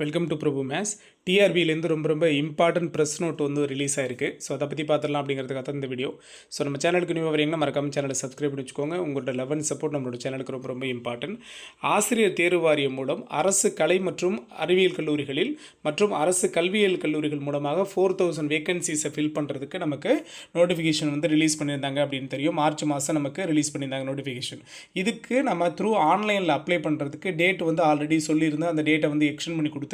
Welcome to Prabhu மேஸ் டிஆர்பியிலேருந்து ரொம்ப ரொம்ப இம்பார்ட்டன்ட் ப்ரெஸ் நோட் வந்து ரிலீஸ் ஆயிருக்கு. ஸோ அதை பற்றி பார்த்துடலாம் அப்படிங்கிறதுக்காக தான் இந்த வீடியோ ஸோ நம்ம சேனலுக்கு நியூ வரீங்கன்னா மறக்காம சேனலை சப்ஸ்கிரைப் பண்ணி வச்சுக்கோங்க உங்களோட லெவன் சப்போர்ட் நம்மளோட சேனலுக்கு ரொம்ப ரொம்ப இம்பார்ட்டன்ட் ஆசிரியர் தேர்வு வாரியம் மூலம் அரசு கலை மற்றும் அறிவியல் கல்லூரிகளில் மற்றும் அரசு கல்வியியல் கல்லூரிகள் மூலமாக ஃபோர் தௌசண்ட் வேகன்சிஸை ஃபில் பண்ணுறதுக்கு நமக்கு நோட்டிஃபிகேஷன் வந்து ரிலீஸ் பண்ணியிருந்தாங்க அப்படின்னு தெரியும். மார்ச் மாதம் நமக்கு ரிலீஸ் பண்ணியிருந்தாங்க நோட்டிஃபிகேஷன் இதுக்கு நம்ம த்ரூ ஆன்லைனில் அப்ளை பண்ணுறதுக்கு டேட் வந்து ஆல்ரெடி சொல்லியிருந்தோம் அந்த டேட்டை வந்து எக்ஸ்டெண்ட் பண்ணி கொடுத்து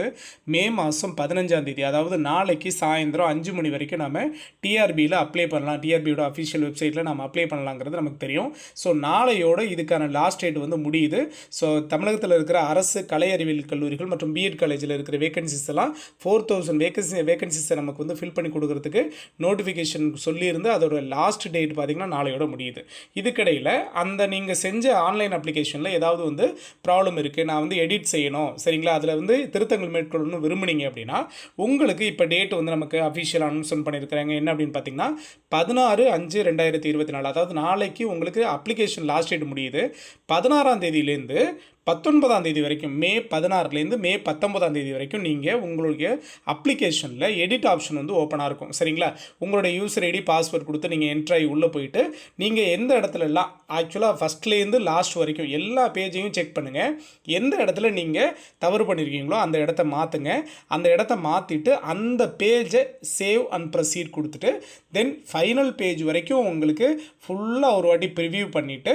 மே மாதம் பதினஞ்சாம் தேதி அதாவது நாளைக்கு சாயந்தரம் அஞ்சு மணி வரைக்கும் நம்ம டிஆர்பியில் அப்ளை பண்ணலாம். டிஆர்பியோட அஃபிஷியல் வெப்சைட்டில் நம்ம அப்ளை பண்ணலாங்கிறது நமக்கு தெரியும். ஸோ நாளையோட இதுக்கான லாஸ்ட் டேட் வந்து முடியுது. ஸோ தமிழகத்தில் இருக்கிற அரசு கலை அறிவியல் கல்லூரிகள் மற்றும் பிஎட் காலேஜில் இருக்கிற வேகன்சிஸ் எல்லாம் ஃபோர் தௌசண்ட் வேகன்சி வேகன்சிஸை நமக்கு வந்து ஃபில் பண்ணி கொடுக்கறதுக்கு நோட்டிஃபிகேஷன் சொல்லியிருந்து அதோட லாஸ்ட் டேட் பார்த்திங்கன்னா நாளையோட முடியுது. இதுக்கிடையில் அந்த நீங்கள் செஞ்ச ஆன்லைன் அப்ளிகேஷனில் ஏதாவது வந்து ப்ராப்ளம் இருக்குது நான் வந்து எடிட் செய்யணும். சரிங்களா? அதில் வந்து திருத்தங்கள் மேற்கொள்ளணும்னு விரும்புனீங்க அப்படின்னா உங்களுக்கு இப்போ டேட் வந்து நமக்கு அஃபிஷியல் அனௌன்ஸ்மெண்ட் பண்ணியிருக்கிறாங்க என்ன அப்படின்னு பார்த்தீங்கன்னா பதினாறு அஞ்சு ரெண்டாயிரத்தி இருபத்தி நாலு அதாவது நாளைக்கு உங்களுக்கு அப்ளிகேஷன் லாஸ்ட் டேட் முடியுது. பதினாறாம் தேதியிலேருந்து பத்தொன்பதாம் தேதி வரைக்கும் மே பதினாறுலேருந்து மே பத்தொன்பதாம் தேதி வரைக்கும் நீங்கள் உங்களுடைய அப்ளிகேஷனில் எடிட் ஆப்ஷன் வந்து ஓப்பனாக இருக்கும். சரிங்களா? உங்களுடைய யூசர் ஐடி பாஸ்வேர்ட் கொடுத்து நீங்கள் என்ட்ராகி உள்ளே போயிட்டு நீங்கள் எந்த இடத்துலலாம் ஆக்சுவலாக ஃபஸ்ட்லேருந்து லாஸ்ட் வரைக்கும் எல்லா பேஜையும் செக் பண்ணுங்கள் எந்த இடத்துல நீங்கள் தவறு பண்ணியிருக்கீங்களோ அந்த இடத்த மாற்றுங்க அந்த இடத்த மாற்றிட்டு அந்த பேஜை சேவ் அண்ட் ப்ரொசீட் கொடுத்துட்டு தென் ஃபைனல் பேஜ் வரைக்கும் உங்களுக்கு ஃபுல்லாக ஒரு வாட்டி ப்ரிவியூ பண்ணிவிட்டு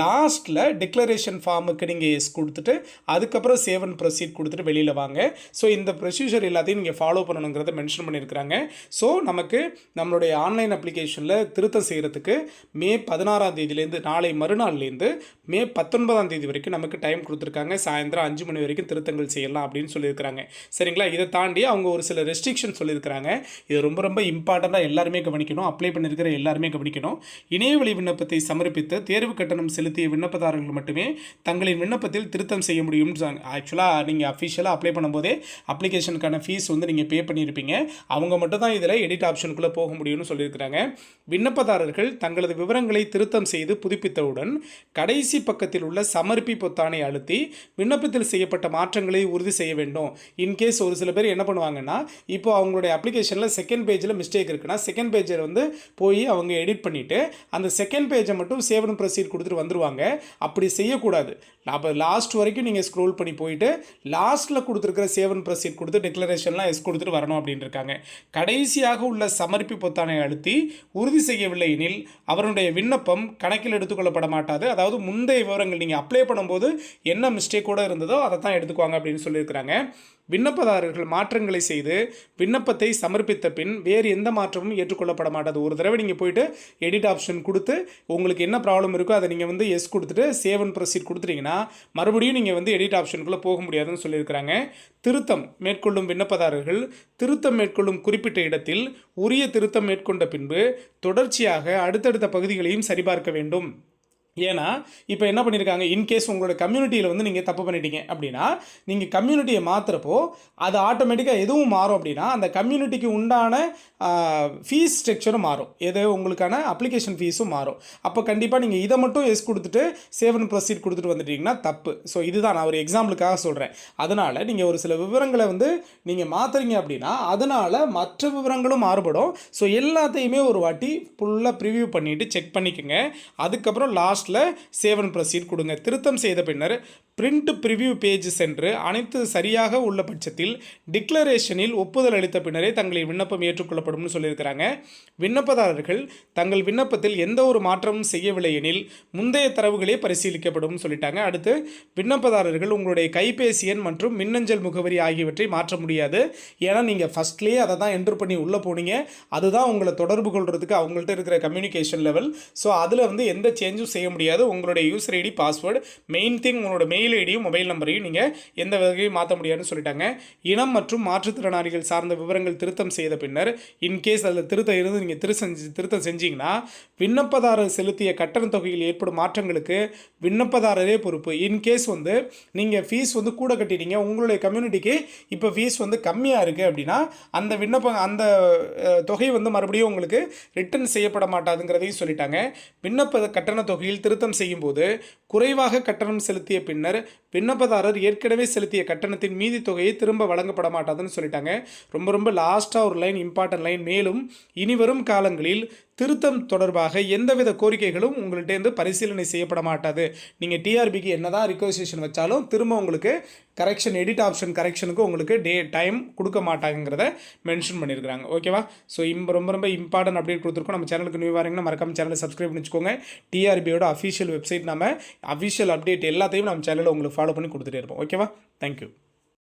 லாஸ்ட்டில் டிக்ளரேஷன் ஃபார்முக்கு நீங்கள் எஸ் கொடுத்துட்டு அதுக்கப்புறம் சேவ் அண்ட் ப்ரொசீட் கொடுத்துட்டு வெளியில் வாங்க. ஸோ இந்த ப்ரொசீஜர் எல்லாத்தையும் நீங்கள் ஃபாலோ பண்ணணுங்கிறத மென்ஷன் பண்ணியிருக்கிறாங்க. ஸோ நமக்கு நம்மளுடைய ஆன்லைன் அப்ளிகேஷனில் திருத்தம் செய்கிறதுக்கு மே பதினாறாம் தேதியிலேருந்து நாளை மறுநாள்லேருந்து மே பத்தொன்பதாம் தேதி வரைக்கும் நமக்கு டைம் கொடுத்துருக்காங்க. சாயந்தரம் அஞ்சு மணி வரைக்கும் திருத்தங்கள் செய்யலாம் அப்படின்னு சொல்லியிருக்கிறாங்க. சரிங்களா? இதை தாண்டி அவங்க ஒரு சில ரெஸ்ட்ரிக்ஷன் சொல்லியிருக்கிறாங்க. இது ரொம்ப ரொம்ப இம்பார்ட்டண்ட்டாக எல்லாருமே கவனிக்கணும். அப்ளை பண்ணியிருக்கிற எல்லாருமே கவனிக்கணும். இணையவழி விண்ணப்பத்தை சமர்ப்பித்து தேர்வு கட்டணம் செலுத்திய விண்ணப்பதாரர்கள் மட்டுமே தங்களின் விண்ணப்பத்தில் திருத்தம் செய்ய முடியும். ஆக்சுவலாக நீங்கள் அஃபிஷியலாக அப்ளை பண்ணும்போதே அப்ளிகேஷனுக்கான ஃபீஸ் வந்து நீங்கள் பே பண்ணியிருப்பீங்க அவங்க மட்டும் தான் இதில் எடிட் ஆப்ஷனுக்குள்ளே போக முடியும்னு சொல்லியிருக்கிறாங்க. விண்ணப்பதாரர்கள் தங்களது விவரங்களை திருத்தம் செய்து புதுப்பித்தவுடன் கடைசி பக்கத்தில் உள்ள சமர்ப்பி பொத்தானை அழுத்தி விண்ணப்பத்தில் செய்யப்பட்ட மாற்றங்களை உறுதி செய்ய வேண்டும். இன்கேஸ் ஒரு சில பேர் என்ன பண்ணுவாங்கன்னா இப்போ அவங்களுடைய அப்ளிகேஷனில் செகண்ட் பேஜில் மிஸ்டேக் இருக்குன்னா செகண்ட் பேஜில் வந்து போய் அவங்க எடிட் பண்ணிவிட்டு அந்த செகண்ட் பேஜை மட்டும் சேவன் ப்ரொசீட் கொடுத்துட்டு வந்துடுவாங்க அப்படி செய்யக்கூடாது. அப்போ லாஸ்ட் வரைக்கும் நீங்கள் ஸ்க்ரோல் பண்ணி போயிட்டு லாஸ்ட்டில் கொடுத்துருக்கிற சேவன் ப்ரொசீட் கொடுத்து டிக்ளரேஷன்லாம் எஸ் கொடுத்துட்டு வரணும் அப்படின்னு இருக்காங்க கடைசியாக உள்ள சமர்ப்பி பொத்தானை அழுத்தி உறுதி செய்யவில்லை எனில் அவருடைய விண்ணப்பம் கணக்கில் எடுத்துக்கொள்ளப்பட மாட்டாது. அதாவது முந்தைய விவரங்கள் நீங்கள் அப்ளை பண்ணும்போது என்ன மிஸ்டேக்கோடு இருந்ததோ அதை தான் எடுத்துக்குவாங்க அப்படின்னு சொல்லியிருக்கிறாங்க. விண்ணப்பதாரர்கள் மாற்றங்களை செய்து விண்ணப்பத்தை சமர்ப்பித்த பின் வேறு எந்த மாற்றமும் ஏற்றுக்கொள்ளப்பட மாட்டாது ஒரு தடவை நீங்கள் போயிட்டு எடிட் ஆப்ஷன் கொடுத்து உங்களுக்கு என்ன ப்ராப்ளம் இருக்கோ அதை நீங்கள் வந்து எஸ் கொடுத்துட்டு சேவ் அண்ட் ப்ரொசீட் கொடுத்துட்டீங்கன்னா மறுபடியும் நீங்கள் வந்து எடிட் ஆப்ஷனுக்குள்ளே போக முடியாதுன்னு சொல்லியிருக்கிறாங்க. திருத்தம் மேற்கொள்ளும் விண்ணப்பதாரர்கள் திருத்தம் மேற்கொள்ளும் குறிப்பிட்ட இடத்தில் உரிய திருத்தம் மேற்கொண்ட பின்பு தொடர்ச்சியாக அடுத்தடுத்த பகுதிகளையும் சரிபார்க்க வேண்டும். ஏன்னா இப்போ என்ன பண்ணியிருக்காங்க இன்கேஸ் உங்களோட கம்யூனிட்டியில் வந்து நீங்கள் தப்பு பண்ணிட்டீங்க அப்படின்னா நீங்கள் கம்யூனிட்டியை மாற்றுறப்போ அது ஆட்டோமேட்டிக்காக எதுவும் மாறும் அப்படின்னா அந்த கம்யூனிட்டிக்கு உண்டான ஃபீஸ் ஸ்ட்ரக்சரும் மாறும். எது? உங்களுக்கான அப்ளிகேஷன் ஃபீஸும் மாறும். அப்போ கண்டிப்பாக நீங்கள் இதை மட்டும் எஸ் கொடுத்துட்டு சேவன் ப்ரொசீட் கொடுத்துட்டு வந்துட்டீங்கன்னா தப்பு. ஸோ இதுதான் நான் ஒரு எக்ஸாம்பிளுக்காக சொல்கிறேன் அதனால் நீங்கள் ஒரு சில விவரங்களை வந்து நீங்கள் மாற்றுறீங்க அப்படின்னா அதனால் மற்ற விவரங்களும் மாறுபடும். ஸோ எல்லாத்தையுமே ஒரு வாட்டி ஃபுல்லாக ப்ரிவியூ பண்ணிவிட்டு செக் பண்ணிக்கோங்க. அதுக்கப்புறம் லாஸ்ட் லாஸ்ட்டில் சேவன் ப்ரொசீட் கொடுங்க. திருத்தம் செய்த பின்னர் பிரிண்ட் ப்ரிவ்யூ பேஜ் சென்று அனைத்து சரியாக உள்ள பட்சத்தில் டிக்ளரேஷனில் ஒப்புதல் அளித்த பின்னரே தங்களின் விண்ணப்பம் ஏற்றுக்கொள்ளப்படும்னு சொல்லியிருக்கிறாங்க. விண்ணப்பதாரர்கள் தங்கள் விண்ணப்பத்தில் எந்த ஒரு மாற்றமும் செய்யவில்லை எனில் முந்தைய தரவுகளே பரிசீலிக்கப்படும் சொல்லிட்டாங்க. அடுத்து விண்ணப்பதாரர்கள் உங்களுடைய கைபேசி எண் மற்றும் மின்னஞ்சல் முகவரி ஆகியவற்றை மாற்ற முடியாது. ஏன்னா நீங்கள் ஃபஸ்ட்லேயே அதை தான் என்ட்ரு பண்ணி உள்ளே போனீங்க. அதுதான் உங்களை தொடர்பு கொள்கிறதுக்கு அவங்கள்ட்ட இருக்கிற கம்யூனிகேஷன் லெவல் ஸோ அதில் வந்து எந்த சேஞ்சும் செய்ய முடியாது. உங்களுடைய user ID password main thing உங்களோட மெயில் ஐடியும் மொபைல் நம்பரையும் நீங்கள் எந்த வகையும் மாற்ற முடியாதுன்னு சொல்லிட்டாங்க. இனம் மற்றும் மாற்றுத்திறனாளிகள் சார்ந்த விவரங்கள் திருத்தம் செய்த பின்னர் இன்கேஸ் அதில் திருத்தம் இருந்து நீங்கள் திரு செஞ்சு திருத்தம் செஞ்சீங்கன்னா விண்ணப்பதாரர் செலுத்திய கட்டண தொகையில் ஏற்படும் மாற்றங்களுக்கு விண்ணப்பதாரரே பொறுப்பு. இன்கேஸ் வந்து நீங்கள் ஃபீஸ் வந்து கூட கட்டிட்டீங்க உங்களுடைய கம்யூனிட்டிக்கு இப்போ ஃபீஸ் வந்து கம்மியாக இருக்குது அப்படின்னா அந்த விண்ணப்பம் அந்த தொகை வந்து மறுபடியும் உங்களுக்கு ரிட்டர்ன் செய்யப்பட மாட்டாதுங்கிறதையும் சொல்லிட்டாங்க. விண்ணப்ப கட்டண தொகையில் திருத்தம் செய்யும்போது குறைவாக கட்டணம் செலுத்திய பின்னர் விண்ணப்பதாரர் ஏற்கனவே செலுத்திய கட்டணத்தின் மீதி தொகையை திரும்ப வழங்கப்பட மாட்டாதுன்னு சொல்லிட்டாங்க. ரொம்ப ரொம்ப லாஸ்ட்டாக ஒரு லைன் இம்பார்ட்டன்ட் லைன் மேலும் இனிவரும் காலங்களில் திருத்தம் தொடர்பாக எந்தவித கோரிக்கைகளும் உங்கள்கிட்டேருந்து பரிசீலனை செய்யப்பட மாட்டாது. நீங்கள் டிஆர்பிக்கு என்ன தான் ரிக்வஸ்டேஷன் வச்சாலும் திரும்ப உங்களுக்கு கரெக்ஷன் எடிட் ஆப்ஷன் கரெக்ஷனுக்கு உங்களுக்கு டே டைம் கொடுக்க மாட்டாங்கிறத மென்ஷன் பண்ணியிருக்கிறாங்க ஓகேவா ஸோ இம்ப ரொம்ப ரொம்ப இம்பார்ட்டன்ட் அப்டேட் கொடுத்துருக்கோம். நம்ம சேனலுக்கு நியூ வாரீங்கன்னா மறக்காம சேனலை சப்ஸ்கிரைப் பண்ணிச்சுக்கோங்க. டிஆர்பியோட அஃபிஷியல் வெப்சைட் நம்ம அஃபிஷியல் அப்டேட் எல்லாத்தையும் நம்ம சேனலில் உங்களுக்கு ஃபாலோ பண்ணி கொடுத்துட்டே இருப்போம். ஓகேவா தேங்க்யூ